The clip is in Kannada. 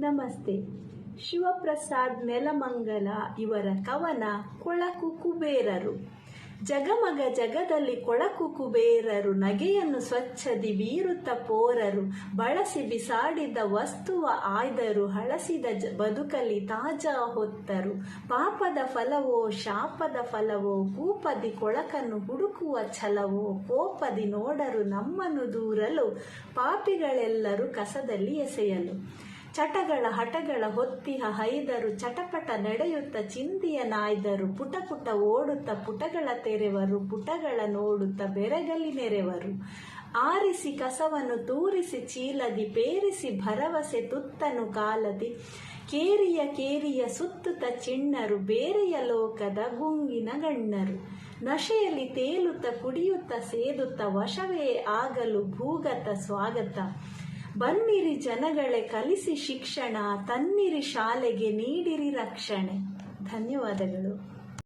ನಮಸ್ತೆ. ಶಿವಪ್ರಸಾದ್ ನೆಲಮಂಗಲ ಇವರ ಕವನ ಕೊಳಕು ಕುಬೇರರು. ಜಗಮಗ ಜಗದಲ್ಲಿ ಕೊಳಕು ಕುಬೇರರು, ನಗೆಯನ್ನು ಸ್ವಚ್ಛದಿ ಬೀರುತ್ತ ಪೋರರು, ಬಳಸಿ ಬಿಸಾಡಿದ ವಸ್ತುವ ಆಯ್ದರು, ಹಳಸಿದ ಜ ಬದುಕಲಿ ತಾಜಾ ಹೊತ್ತರು. ಪಾಪದ ಫಲವೋ, ಶಾಪದ ಫಲವೋ, ಕೂಪದಿ ಕೊಳಕನ್ನು ಹುಡುಕುವ ಛಲವೋ, ಕೋಪದಿ ನೋಡರು ನಮ್ಮನ್ನು ದೂರಲು, ಪಾಪಿಗಳೆಲ್ಲರೂ ಕಸದಲ್ಲಿ ಎಸೆಯಲು. ಚಟಗಳ ಹಟಗಳ ಹೊತ್ತಿಹ ಹೈದರು, ಚಟಪಟ ನಡೆಯುತ್ತ ಚಿಂದಿಯ ನಾಯ್ದರು ಪುಟ ಪುಟ ಓಡುತ್ತ ಪುಟಗಳ ತೆರೆವರು, ಪುಟಗಳ ನೋಡುತ್ತ ಬೆರಗಲಿ ನೆರೆವರು. ಆರಿಸಿ ಕಸವನ್ನು ತೂರಿಸಿ ಚೀಲದಿ, ಪೇರಿಸಿ ಭರವಸೆ ತುತ್ತನು ಕಾಲದಿ. ಕೇರಿಯ ಕೇರಿಯ ಸುತ್ತುತ್ತ ಚಿಣ್ಣರು, ಬೇರೆಯ ಲೋಕದ ಗುಂಗಿನ ಗಣ್ಣರು. ನಶೆಯಲ್ಲಿ ತೇಲುತ್ತ ಕುಡಿಯುತ್ತ ಸೇದುತ್ತ ವಶವೇ ಆಗಲು ಭೂಗತ ಸ್ವಾಗತ. ಬನ್ನಿರಿ ಜನಗಳೇ ಕಲಿಸಿ ಶಿಕ್ಷಣ ತನ್ನಿರಿ ಶಾಲೆಗೆ ನೀಡಿರಿ ರಕ್ಷಣೆ. ಧನ್ಯವಾದಗಳು.